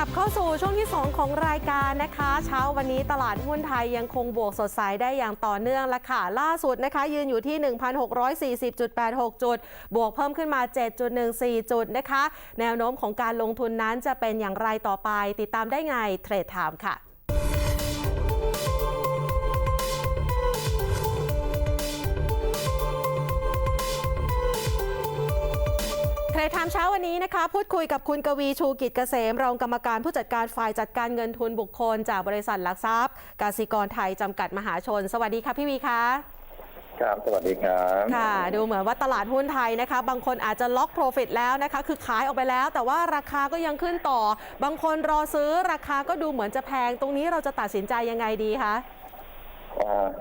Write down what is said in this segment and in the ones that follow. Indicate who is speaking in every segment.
Speaker 1: ลับเข้าสู่ช่วงที่ 2 ของรายการนะคะ เช้าวันนี้ตลาดหุ้นไทยยังคงบวกสดใสได้อย่างต่อเนื่องและค่ะล่าสุดนะคะ ยืนอยู่ที่ 1,640.86 จุด บวกเพิ่มขึ้นมา 7.14 จุดนะคะ แนวโน้มของการลงทุนนั้นจะเป็นอย่างไรต่อไป ติดตามได้ไงเทรดไทม์ค่ะ เทรดไทม์เช้าวันนี้นะคะ พูดคุยกับคุณกวีชูกิจเกษม รองกรรมการผู้จัดการฝ่ายจัดการเงินทุนบุคคล จากบริษัทหลักทรัพย์ กสิกรไทยจำกัดมหาชน สวัสดีค่ะพี่วีคะ
Speaker 2: ครับ สวัสดีครับ
Speaker 1: ค่ะ ดูเหมือนว่าตลาดหุ้นไทยนะคะ บางคนอาจจะล็อกโปรฟิตแล้วนะคะ คือขายออกไปแล้ว แต่ว่าราคาก็ยังขึ้นต่อ บางคนรอซื้อราคาก็ดูเหมือนจะแพง ตรงนี้เราจะตัดสินใจยังไงดีคะ
Speaker 2: อ่า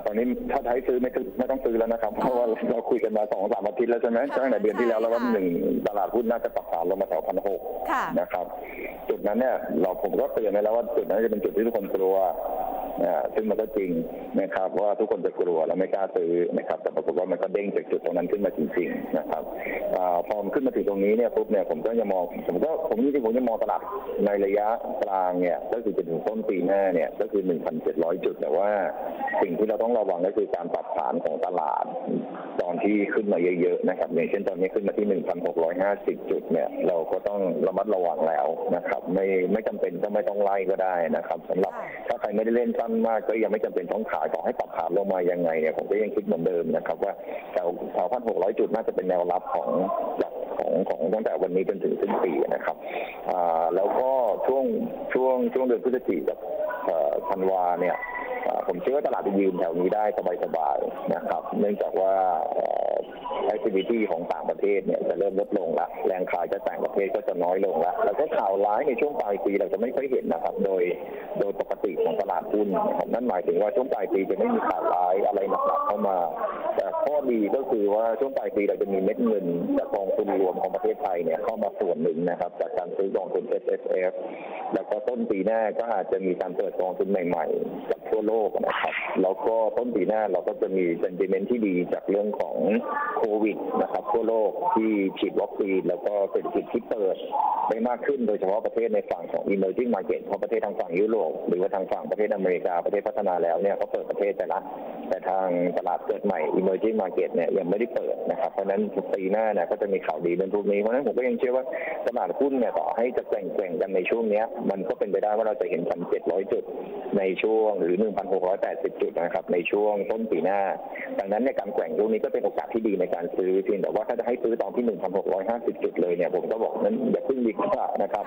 Speaker 2: ตอนนี้ถ้าไทยซื้อไม่ซื้อไม่ต้องซื้อแล้วนะครับ เพราะว่าเราคุยกันมาสองสามอาทิตย์แล้วใช่ไหม
Speaker 1: ค่ะ
Speaker 2: ตั้งแต่เดือนที่แล้วแล้วว่า
Speaker 1: ใช่ค่ะ
Speaker 2: หนึ่งตลาดหุ้นน่าจะปรับฐานลงมาแถวพันหก
Speaker 1: ค่ะ
Speaker 2: นะครับ จุดนั้นเนี่ยเราผมก็เตือนไปแล้วว่าจุดนั้นจะเป็นจุดที่ทุกคนกลัวอ่า ซึ่งมันก็จริงนะครับว่าทุกคนจะกลัวแล้วไม่กล้าซื้อนะครับแต่ปรากฏว่ามันก็เด้งจากจุดตรงนั้นขึ้นมาจริงๆนะครับอาพอมันขึ้นมาถึงตรงนี้เนี่ยปุ๊บเนี่ยผมก็จะมองผมก็ผมจริงๆผมจะมองตลาดในระยะกลางเนี่ยก็คือจนถึงต้นปีหน้าเนี่ยก็คือ 1,700 จุด แต่ว่าสิ่งที่เราต้องระวังก็คือการปรับฐานของตลาดตอนที่ขึ้นมาเยอะๆนะครับอย่างเช่นตอนนี้ขึ้นมาที่ 1,650 จุดเนี่ยเราก็ต้องระมัดระวังแล้วนะครับ ไม่ไม่จำเป็นก็ไม่ต้องไล่ก็ได้นะครับสำหรับ
Speaker 1: ค่ะ
Speaker 2: ถ้าใครไม่ได้เล่นสั้นมากก็ยังไม่จำเป็นต้องขายต่อให้ปรับฐานลงมายังไงเนี่ยผมก็ยังคิดเหมือนเดิมนะครับ ว่าแถวแถวพันหกร้อยจุดน่าจะเป็นแนวรับของของของตั้งแต่วันนี้จนถึงสิ้นปีนะครับอ่าแล้วก็ช่วงช่วงช่วงเดือนพฤศจิกายนกับเอ่อธันวาเนี่ยผมเชื่อว่าตลาดจะยืนแถวนี้ได้สบายๆนะครับ เนื่องจากว่าแอคทิวิตี้ของต่างประเทศเนี่ยจะเริ่มลดลงละแรงขายจากต่างประเทศก็จะน้อยลงละแล้วก็ข่าวร้ายในช่วงปลายปีเราจะไม่ค่อยเห็นนะครับ โดย โดยปกติของตลาดหุ้นนั่นหมายถึงว่าช่วงปลายปีจะไม่มีข่าวร้ายอะไรหนักๆเข้ามา แต่ข้อดีก็คือว่าช่วงปลายปีเราจะมีเม็ดเงินจากกองทุนรวมของประเทศไทยเนี่ยเข้ามาส่วนหนึ่งนะครับจากการซื้อกองทุน S S F แล้วก็ต้นปีหน้าก็อาจจะมีการเปิดกองทุนใหม่ๆจากทั่วโลกนะครับแล้วก็ต้นปีหน้าเราก็จะมีเซนติเมนต์ที่ดีจากเรื่องของโควิดนะครับ ทั่วโลกที่ฉีดวัคซีนแล้วก็เศรษฐกิจที่เปิดได้มากขึ้นโดยเฉพาะประเทศในฝั่งของ emerging market เพราะประเทศทางฝั่งยุโรปหรือว่าทางฝั่งประเทศอเมริกาประเทศพัฒนาแล้วเนี่ยเขาเปิดประเทศไปละแต่ทางตลาดเกิดใหม่ emerging market เนี่ยยังไม่ได้เปิดนะครับเพราะฉะนั้นปีหน้าเนี่ยก็จะมีข่าวดีเรื่องพวกนี้เพราะฉะนั้นผมก็ยังเชื่อว่าตลาดหุ้นเนี่ยต่อให้จะแกว่งๆกันในช่วงนี้มันก็เป็นไปได้ว่าเราจะเห็น1,700จุดในช่วงหรือ 1,680 จุดนะครับในช่วงต้นปีหน้า ดังนั้นในการแกว่งช่วงนี้ก็เป็นโอกาสที่ดีในการซื้อเพียงแต่ว่า่าถ้าจะให้ซื้อตอนที่ 1,650 จุดเลยเนี่ยผมก็บอกนั้นอย่าเพิ่งดีกว่านะครับ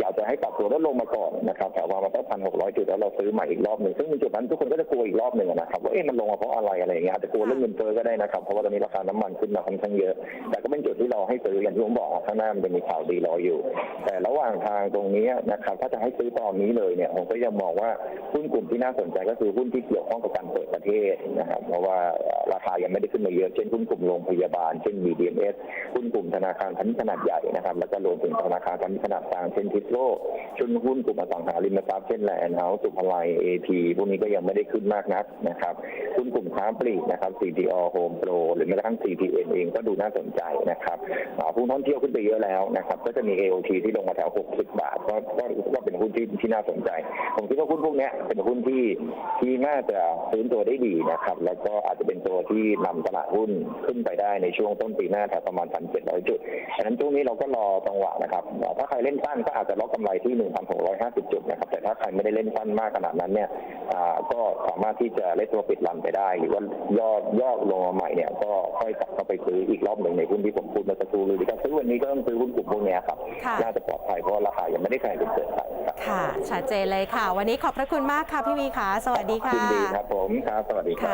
Speaker 2: อยากจะให้ปรับตัวลดลงมาก่อนนะครับแต่ว่ามันต้องพันหกร้อยจุดแล้วเราซื้อใหม่อีกรอบหนึ่งซึ่งจุดนั้นทุกคนก็จะกลัวอีกรอบหนึ่งนะครับว่าเอ๊ะมันลงมาเพราะอะไรอะไรอย่างเงี้ยอาจจะกลัวเรื่องเงินเฟ้อก็ได้นะครับเพราะว่าตอนนี้ราคาน้ำมันขึ้นมาค่อนข้างเยอะ แต่ก็เป็นจุดที่เราให้ซื้ออย่างที่ผมบอกข้างหน้ามันจะมีข่าวดีรออยู่ แต่ระหว่างทางตรงนี้นะครับถ้าจะให้ซื้อตอนนี้เลยเนี่ยผมก็ยังมองว่าหุ้นกลุ่มที่น่าสนใจก็คือหุ้นที่เกี่ยวข้องกับการเปิดประเทศนะครับเพราะว่าราคายังไม่ได้ขึ้นมาเยอะเช่นหุ้นกลุ่มโรงพยาบาลเช่น BMS หุ้นกลุ่มธนาคารพาณิชย์ขนาดใหญ่นะครับแล้วก็รวมถึงธนาคารพาณิชย์ขนาดกลางเช่นทิสโลชุนหุ้นกลุ่มอสังหาริมทรัพย์เช่นแลนด์เฮาส์สุภาลัย AP พวกนี้ก็ยังไม่ได้ขึ้นมากนักนะครับหุ้นกลุ่มค้าปลีกนะครับ CTO Home Pro หรือแม้กระทั่ง CPN เองก็ดูน่าสนใจนะครับหุ้นท่องเที่ยวขึ้นไปเยอะแล้วนะครับก็จะมี AOT ที่ลงมาแถว 60 บาทก็ก็ก็เป็นหุ้นที่ที่น่าสนใจ ผมคิดว่าหุ้นพวกนี้เป็นหุ้นที่ที่น่าจะฟื้นตัวได้ดีนะครับ แล้วก็อาจจะเป็นตัวที่นำตลาดหุ้นขึ้นไปได้ในช่วงต้นปีหน้าแถวประมาณ 1,700 จุดฉะนั้นช่วงนี้เราก็รอจังหวะนะครับอ่าถ้าใครเล่นสั้นก็อาจจะล็อกกำไรที่ 1,650 จุดนะครับ แต่ถ้าใครไม่ได้เล่นสั้นมากขนาดนั้นเนี่ยอ่าก็สามารถที่จะเล่นตัวปิดลันไปได้ หรือว่าย่อย่อลงมาใหม่เนี่ยก็ค่อยกลับเข้าไปซื้ออีกรอบหนึ่งในหุ้นที่ผมพูดเมื่อสักครู่หรือการซื้อวันนี้ก็ต้องซื้อหุ้นกลุ่มพวกเนี้ยครับ
Speaker 1: ค่ะ
Speaker 2: น่าจะปลอดภัยเพราะว่าราคายังไม่ได้แข่งจนเกินไปครับ
Speaker 1: ค่ะชัดเจนเลยค่ะ วันนี้ขอบพระคุณมากค่ะพี่วีค่ะ สวัสดีค่ะ
Speaker 2: ยินดีครับผมครับสวัสดีครั
Speaker 1: ค่ะ
Speaker 2: บ